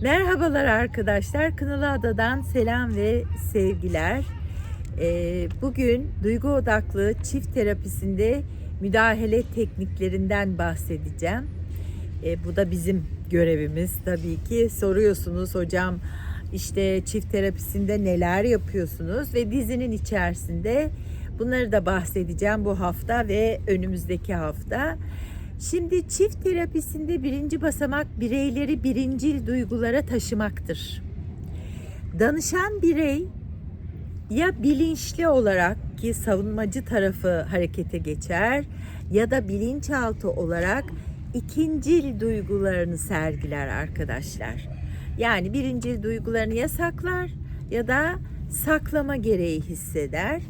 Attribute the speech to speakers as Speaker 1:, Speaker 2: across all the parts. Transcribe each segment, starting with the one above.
Speaker 1: Merhabalar arkadaşlar. Kınalı Ada'dan selam ve sevgiler. Ee, bugün duygu odaklı çift terapisinde müdahale tekniklerinden bahsedeceğim. Ee, bu da bizim görevimiz tabii ki. Soruyorsunuz hocam işte çift terapisinde neler yapıyorsunuz ve dizinin içerisinde bunları da bahsedeceğim bu hafta ve önümüzdeki hafta. Şimdi çift terapisinde birinci basamak bireyleri birincil duygulara taşımaktır. Danışan birey ya bilinçli olarak ki savunmacı tarafı harekete geçer ya da bilinçaltı olarak ikincil duygularını sergiler arkadaşlar. Yani birincil duygularını ya saklar ya da saklama gereği hisseder.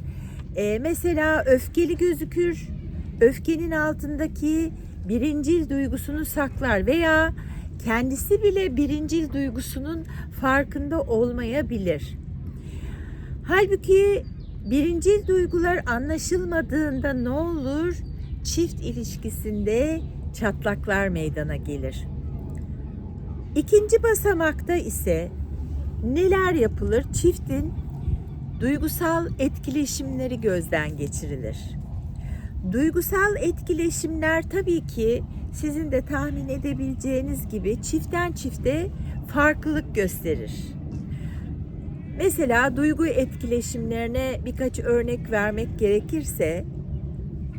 Speaker 1: Ee, mesela öfkeli gözükür, öfkenin altındaki birincil duygusunu saklar veya kendisi bile birincil duygusunun farkında olmayabilir. Halbuki birincil duygular anlaşılmadığında ne olur? Çift ilişkisinde çatlaklar meydana gelir. İkinci basamakta ise neler yapılır? Çiftin duygusal etkileşimleri gözden geçirilir. Duygusal etkileşimler tabii ki sizin de tahmin edebileceğiniz gibi çiftten çifte farklılık gösterir. Mesela duygu etkileşimlerine birkaç örnek vermek gerekirse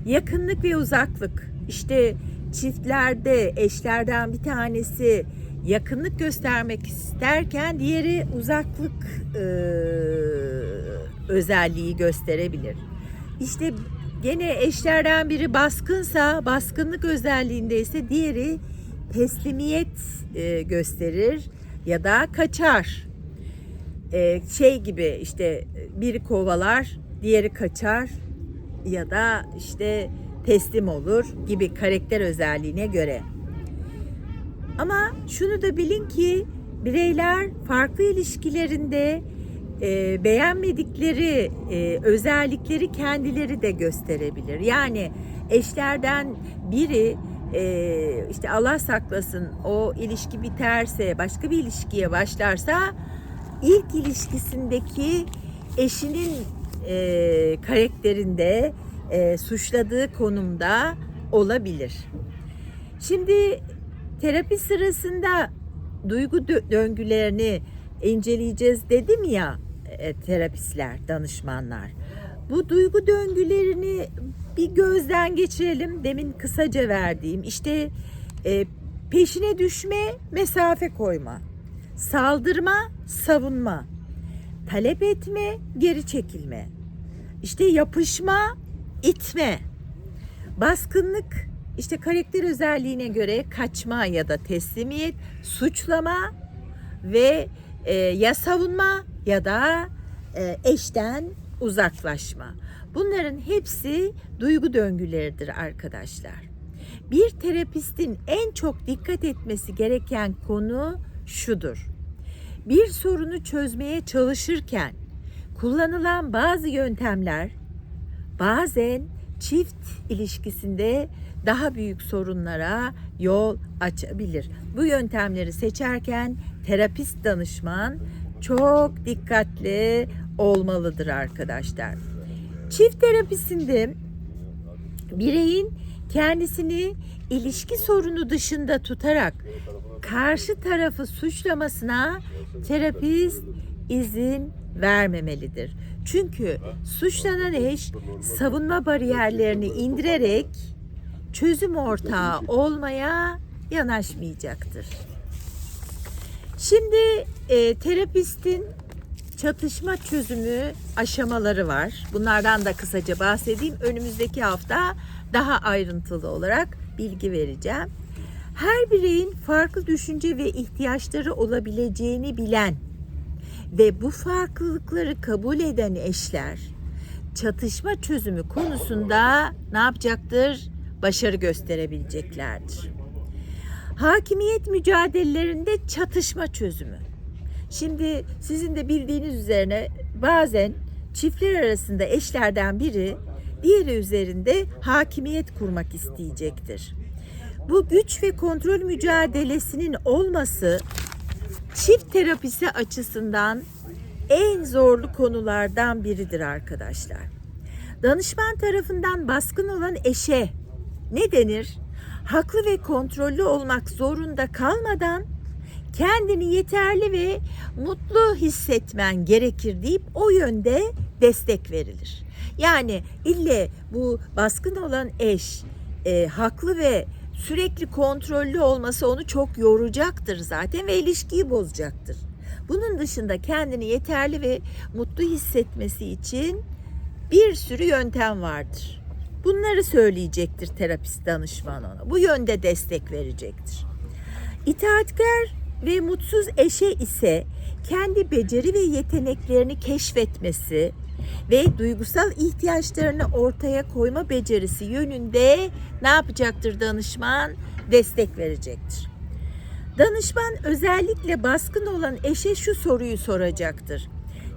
Speaker 1: yakınlık ve uzaklık. İşte çiftlerde eşlerden bir tanesi yakınlık göstermek isterken diğeri uzaklık e, özelliği gösterebilir. İşte gene eşlerden biri baskınsa baskınlık özelliğinde ise diğeri teslimiyet e, gösterir ya da kaçar. E, şey gibi işte biri kovalar, diğeri kaçar ya da işte teslim olur gibi karakter özelliğine göre. Ama şunu da bilin ki bireyler farklı ilişkilerinde e, beğenmedikleri e, özellikleri kendileri de gösterebilir. Yani eşlerden biri e, işte Allah saklasın o ilişki biterse başka bir ilişkiye başlarsa ilk ilişkisindeki eşinin e, karakterinde e, suçladığı konumda olabilir. Şimdi terapi sırasında duygu dö- döngülerini inceleyeceğiz dedim ya e, terapistler, danışmanlar. Bu duygu döngülerini bir gözden geçirelim. Demin kısaca verdiğim işte e, peşine düşme, mesafe koyma, saldırma, savunma, talep etme, geri çekilme, işte yapışma, itme, baskınlık, işte karakter özelliğine göre kaçma ya da teslimiyet, suçlama ve e, ya savunma ya da e, eşten uzaklaşma. Bunların hepsi duygu döngüleridir arkadaşlar. Bir terapistin en çok dikkat etmesi gereken konu şudur. Bir sorunu çözmeye çalışırken kullanılan bazı yöntemler bazen çift ilişkisinde daha büyük sorunlara yol açabilir. Bu yöntemleri seçerken terapist danışman çok dikkatli olmalıdır arkadaşlar. Çift terapisinde bireyin kendisini ilişki sorunu dışında tutarak karşı tarafı suçlamasına terapist izin vermemelidir. Çünkü suçlanan eş savunma bariyerlerini indirerek çözüm ortağı olmaya yanaşmayacaktır. Şimdi e, terapistin çatışma çözümü aşamaları var. Bunlardan da kısaca bahsedeyim. Önümüzdeki hafta daha ayrıntılı olarak bilgi vereceğim. Her bireyin farklı düşünce ve ihtiyaçları olabileceğini bilen ve bu farklılıkları kabul eden eşler çatışma çözümü konusunda ne yapacaktır? Başarı gösterebileceklerdir. Hakimiyet mücadelelerinde çatışma çözümü. Şimdi sizin de bildiğiniz üzerine bazen çiftler arasında eşlerden biri diğeri üzerinde hakimiyet kurmak isteyecektir. Bu güç ve kontrol mücadelesinin olması çift terapisi açısından en zorlu konulardan biridir arkadaşlar. Danışman tarafından baskın olan eşe ne denir? Haklı ve kontrollü olmak zorunda kalmadan kendini yeterli ve mutlu hissetmen gerekir deyip o yönde destek verilir. Yani ille bu baskın olan eş e, haklı ve sürekli kontrollü olması onu çok yoracaktır zaten ve ilişkiyi bozacaktır. Bunun dışında kendini yeterli ve mutlu hissetmesi için bir sürü yöntem vardır. Bunları söyleyecektir terapist danışman ona. Bu yönde destek verecektir. İtaatkar ve mutsuz eşe ise kendi beceri ve yeteneklerini keşfetmesi ve duygusal ihtiyaçlarını ortaya koyma becerisi yönünde ne yapacaktır danışman? Destek verecektir. Danışman özellikle baskın olan eşe şu soruyu soracaktır.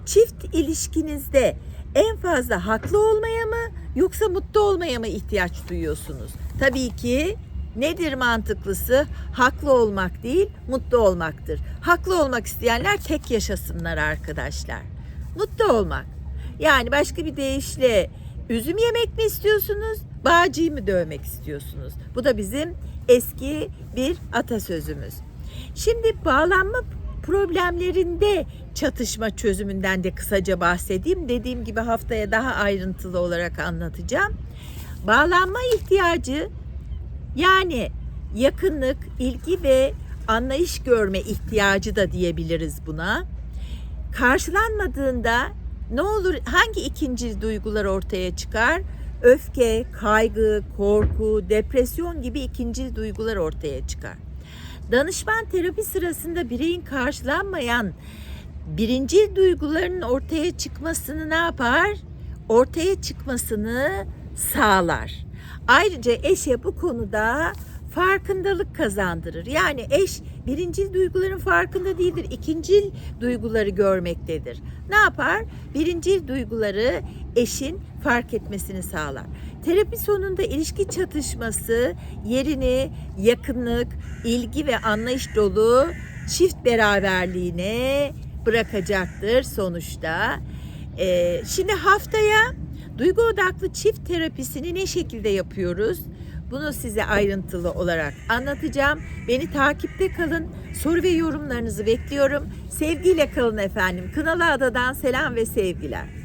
Speaker 1: Çift ilişkinizde en fazla haklı olmaya mı yoksa mutlu olmaya mı ihtiyaç duyuyorsunuz? Tabii ki nedir mantıklısı? Haklı olmak değil, mutlu olmaktır. Haklı olmak isteyenler tek yaşasınlar arkadaşlar. Mutlu olmak. Yani başka bir deyişle üzüm yemek mi istiyorsunuz? Bağcıyı mı dövmek istiyorsunuz? Bu da bizim eski bir atasözümüz. Şimdi bağlanma problemlerinde çatışma çözümünden de kısaca bahsedeyim. Dediğim gibi haftaya daha ayrıntılı olarak anlatacağım. Bağlanma ihtiyacı yani yakınlık, ilgi ve anlayış görme ihtiyacı da diyebiliriz buna. Karşılanmadığında ne olur hangi ikinci duygular ortaya çıkar? Öfke, kaygı, korku, depresyon gibi ikinci duygular ortaya çıkar. Danışman terapi sırasında bireyin karşılanmayan birinci duyguların ortaya çıkmasını ne yapar? Ortaya çıkmasını sağlar. Ayrıca eşe bu konuda farkındalık kazandırır. Yani eş birinci duyguların farkında değildir. ikinci duyguları görmektedir. Ne yapar? Birinci duyguları eşin fark etmesini sağlar. Terapi sonunda ilişki çatışması yerini yakınlık, ilgi ve anlayış dolu çift beraberliğine bırakacaktır sonuçta. Ee, şimdi haftaya duygu odaklı çift terapisini ne şekilde yapıyoruz? Bunu size ayrıntılı olarak anlatacağım. Beni takipte kalın. Soru ve yorumlarınızı bekliyorum. Sevgiyle kalın efendim. Kınalı Ada'dan selam ve sevgiler.